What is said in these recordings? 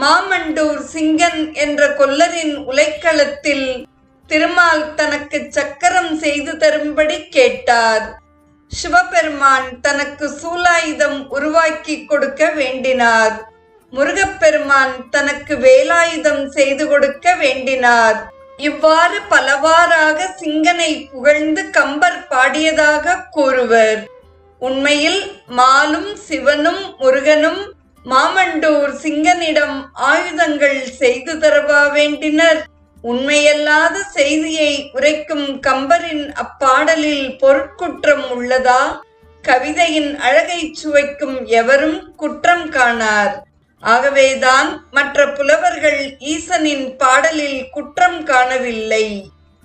மாமண்டூர் சிங்கன் என்ற கொல்லரின் உலைக்களத்தில் திருமால் தனக்கு சக்கரம் செய்து தரும்படி கேட்டார். சிவபெருமான் தனக்கு சூலாயுதம் உருவாக்கி கொடுக்க வேண்டினார். முருகப்பெருமான் தனக்கு வேலாயுதம் செய்து கொடுக்க வேண்டினார். இவ்வாறு பலவாறாக சிங்கனை புகழ்ந்து கம்பர் பாடியதாக கூறுவர். உண்மையில் மாலும் சிவனும் முருகனும் மாமண்டூர் சிங்கனிடம் ஆயுதங்கள் செய்து தரவா வேண்டினர். உண்மையல்லாத செய்தியை உரைக்கும் கம்பரின் அப்பாடலில் பொருட்குற்றம் உள்ளதா? கவிதையின் அழகை சுவைக்கும் எவரும் குற்றம் காணார். ஆகவேதான் மற்ற புலவர்கள் ஈசனின் பாடலில் குற்றம் காணவில்லை.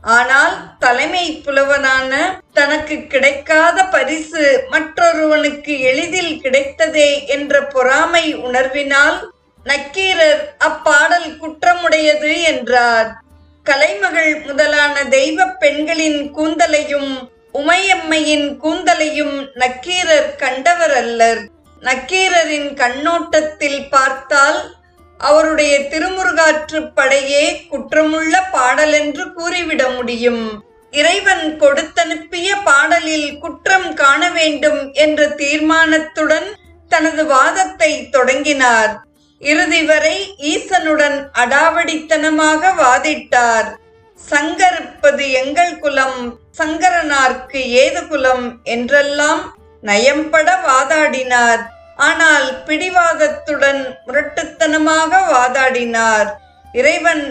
ஆனால் தலைமை புலவனான தனக்கு கிடைக்காத பரிசு மற்றொருவனுக்கு எளிதில் கிடைத்ததே என்ற பொறாமை உணர்வினால் நக்கீரர் அப்பாடல் குற்றமுடையது என்றார். கலைமகள் முதலான தெய்வ பெண்களின் கூந்தலையும் உமையம்மையின் கூந்தலையும் நக்கீரர் கண்டவர் அல்லர் நக்கீரரின் கண்ணோட்டத்தில் பார்த்தால் அவருடைய திருமுருகாற்று படையே குற்றமுள்ள பாடலென்று கூறிவிட முடியும். இறைவன் கொடுத்தனுப்பிய பாடலில் குற்றம் காண வேண்டும் என்ற தீர்மானத்துடன் தனது வாதத்தை தொடங்கினார். இறுதி வரை ஈசனுடன் அடாவடித்தனமாக வாதிட்டார். சங்கரிப்பது எங்கள் குலம் சங்கரனார்க்கு ஏது குலம்? என்றெல்லாம் நயம்பட வாதாடினார். ஆனால் பிடிவாதத்துடன் முரட்டுத்தனமாக வாதாடினார். இறைவன்